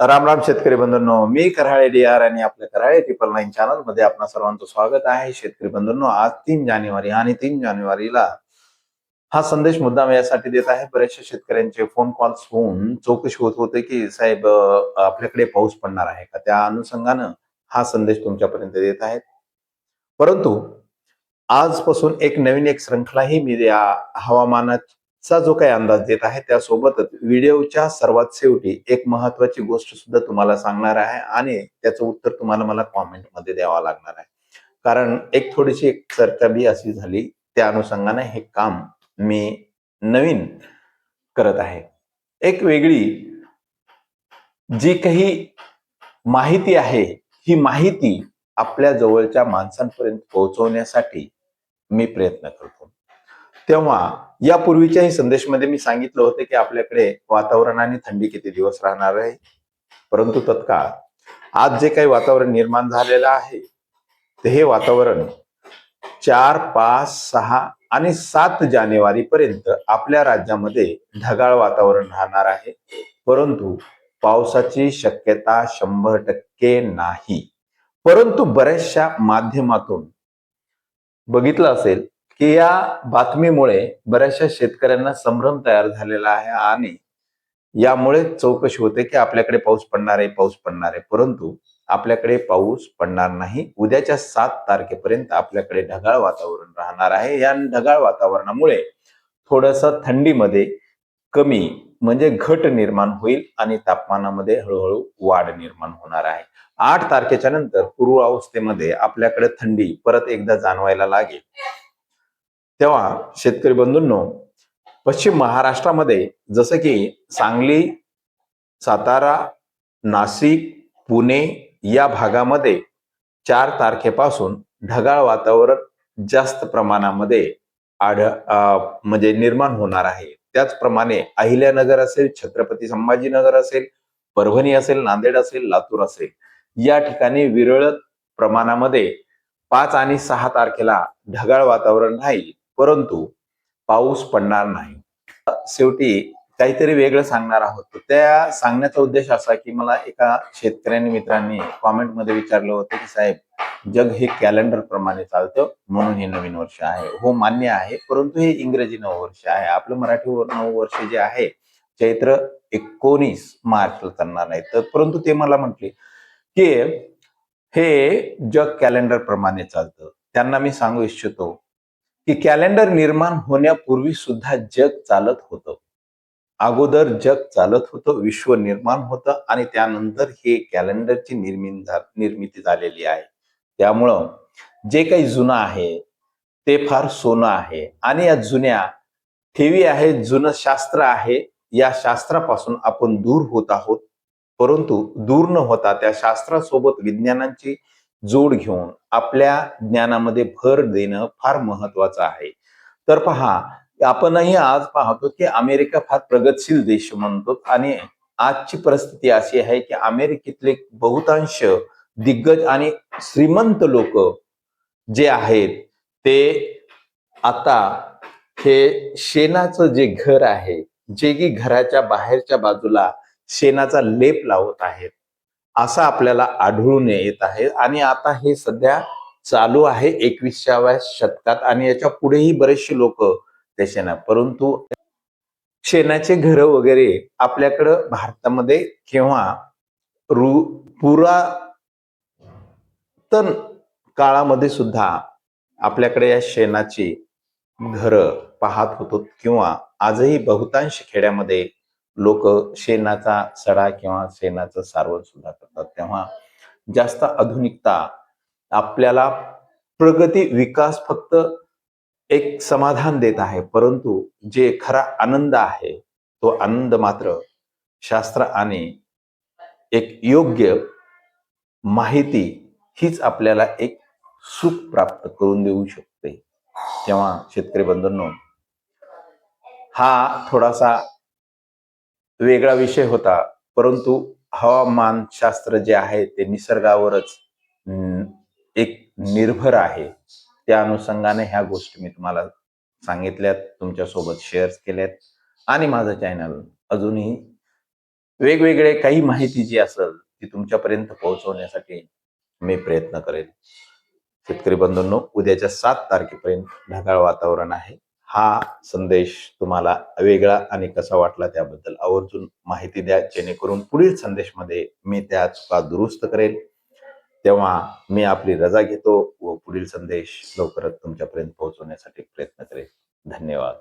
राम राम शेतकरी बंधूंनो मी Karale D R आणि आपल्या कराळे ट्रिपल नाईन चॅनलमध्ये आपणा सर्वांचं स्वागत आहे. शेतकरी बंधूंनो आज तीन जानेवारी आणि तीन जानेवारीला हा संदेश मुद्दाम यासाठी देत आहे. बरेचशा शेतकऱ्यांचे फोन कॉल्स होऊन चौकशी होत होते की साहेब आपल्याकडे पाऊस पडणार आहे का? त्या अनुषंगानं हा संदेश तुमच्यापर्यंत देत आहेत. परंतु आजपासून एक नवीन एक श्रृंखलाही मी या चा जो काही अंदाज देत आहे त्यासोबतच व्हिडिओच्या सर्वात शेवटी एक महत्वाची गोष्ट सुद्धा तुम्हाला सांगणार आहे आणि त्याचं उत्तर तुम्हाला मला कॉमेंटमध्ये द्यावा लागणार आहे. कारण एक थोडीशी एक चर्चा बी अशी झाली त्या अनुषंगाने हे काम मी नवीन करत आहे. एक वेगळी जी काही माहिती आहे ही माहिती आपल्या जवळच्या माणसांपर्यंत पोहोचवण्यासाठी मी प्रयत्न करतो. तेव्हा यापूर्वीच्याही संदेशमध्ये मी सांगितलं होतं की आपल्याकडे वातावरण आणि थंडी किती दिवस राहणार आहे? परंतु तत्काळ. आज जे काही वातावरण निर्माण झालेलं आहे ते हे वातावरण चार पाच सहा आणि सात जानेवारी पर्यंत आपल्या राज्यामध्ये ढगाळ वातावरण राहणार आहे. परंतु पावसाची शक्यता शंभर टक्के नाही. परंतु बऱ्याचशा माध्यमातून बघितलं असेल की या बातमीमुळे बऱ्याचशा शेतकऱ्यांना संभ्रम तयार झालेला आहे आणि यामुळे चौकशी होते की आपल्याकडे पाऊस पडणार आहे पाऊस पडणार आहे. परंतु आपल्याकडे पाऊस पडणार नाही. उद्याच्या सात तारखेपर्यंत आपल्याकडे ढगाळ वातावरण राहणार आहे. या ढगाळ वातावरणामुळे थोडस थंडीमध्ये कमी म्हणजे घट निर्माण होईल आणि तापमानामध्ये हळूहळू वाढ निर्माण होणार आहे. आठ तारखेच्या नंतर पूर्वावस्थेमध्ये आपल्याकडे थंडी परत एकदा जाणवायला लागेल. तेव्हा शेतकरी बंधूंनो पश्चिम महाराष्ट्रामध्ये जसं की सांगली सातारा नाशिक पुणे या भागामध्ये चार तारखेपासून ढगाळ वातावरण जास्त प्रमाणामध्ये आढ म्हणजे निर्माण होणार आहे. त्याचप्रमाणे अहिल्यानगर असेल छत्रपती संभाजीनगर असेल परभणी असेल नांदेड असेल लातूर असेल या ठिकाणी विरळत प्रमाणामध्ये पाच आणि सहा तारखेला ढगाळ वातावरण राहील. परंतु पाऊस पडणार नाही. शेवटी काहीतरी वेगळं सांगणार आहोत. तर त्या सांगण्याचा उद्देश असा की मला एका शेतकऱ्यांनी मित्रांनी कॉमेंटमध्ये विचारलं होतं की साहेब जग हे कॅलेंडर प्रमाणे चालतं म्हणून हे नवीन वर्ष आहे. हो मान्य आहे परंतु हे इंग्रजी नववर्ष आहे. आपलं मराठी नऊ नववर्ष जे आहे चैत्र एकोणीस मार्चला चालणार नाही. तर परंतु ते मला म्हटले की हे जग कॅलेंडर प्रमाणे चालतं. त्यांना मी सांगू इच्छितो की कॅलेंडर निर्माण होण्यापूर्वी सुद्धा जग चालत होतं. अगोदर जग चालत होतं विश्व निर्माण होतं आणि त्यानंतर हे कॅलेंडरची निर्मिती निर्मिती झालेली आहे. त्यामुळं जे काही जुनं आहे ते फार सोनं आहे. आणि या जुन्या ठेवी आहे जुनं शास्त्र आहे या शास्त्रापासून आपण दूर होत आहोत. परंतु दूर न होता त्या शास्त्रासोबत विज्ञानांची जोड घेऊन आपल्या ज्ञानामध्ये भर देणं फार महत्वाचं आहे. तर पहा आपणही आज पाहतो की अमेरिका फार प्रगतशील देश म्हणतो आणि आजची परिस्थिती अशी आहे की अमेरिकेतले बहुतांश दिग्गज आणि श्रीमंत लोक जे आहेत ते आता हे शेणाचं जे घर आहे जे की घराच्या बाहेरच्या बाजूला शेणाचा लेप लावत आहेत. असं आपल्याला आढळून येत आहे. आणि आता हे सध्या चालू आहे एकविसाव्या शतकात आणि याच्या पुढेही बरेचसे लोक ते शेणा परंतु शेणाचे घर वगैरे आपल्याकडं भारतामध्ये केव्हा रु पुरातन काळामध्ये सुद्धा आपल्याकडे या शेणाची घरं पाहत होतो किंवा आजही बहुतांश खेड्यामध्ये लोक शेणाचा सडा किंवा शेणाचं सारवण सुद्धा करतात. तेव्हा जास्त आधुनिकता आपल्याला प्रगती विकास फक्त एक समाधान देत आहे. परंतु जे खरा आनंद आहे तो आनंद मात्र शास्त्र आणि एक योग्य माहिती हीच आपल्याला एक सुख प्राप्त करून देऊ शकते. तेव्हा शेतकरी बंधूंनो हा थोडासा वेगळा विषय होता. परंतु हवामान शास्त्र जे आहे ते निसर्गावरच एक निर्भर आहे. त्या अनुषंगाने ह्या गोष्टी मी तुम्हाला सांगितल्यात तुमच्यासोबत शेअर्स शेअर केल्यात. आणि माझं चॅनल अजूनही वेगवेगळे काही माहिती जी असेल ती तुमच्यापर्यंत पोहोचवण्यासाठी मी प्रयत्न करेन. शेतकरी बंधूंनो उद्याच्या सात तारखेपर्यंत ढगाळ वातावरण आहे. हा संदेश तुम्हाला वेगळा आणि कसा वाटला त्याबद्दल आवर्जून माहिती द्या जेणेकरून पुढील संदेशमध्ये मी त्या चुका दुरुस्त करेल. तेव्हा मी आपली रजा घेतो व पुढील संदेश लवकरच तुमच्यापर्यंत पोहोचवण्यासाठी प्रयत्न करेल. धन्यवाद.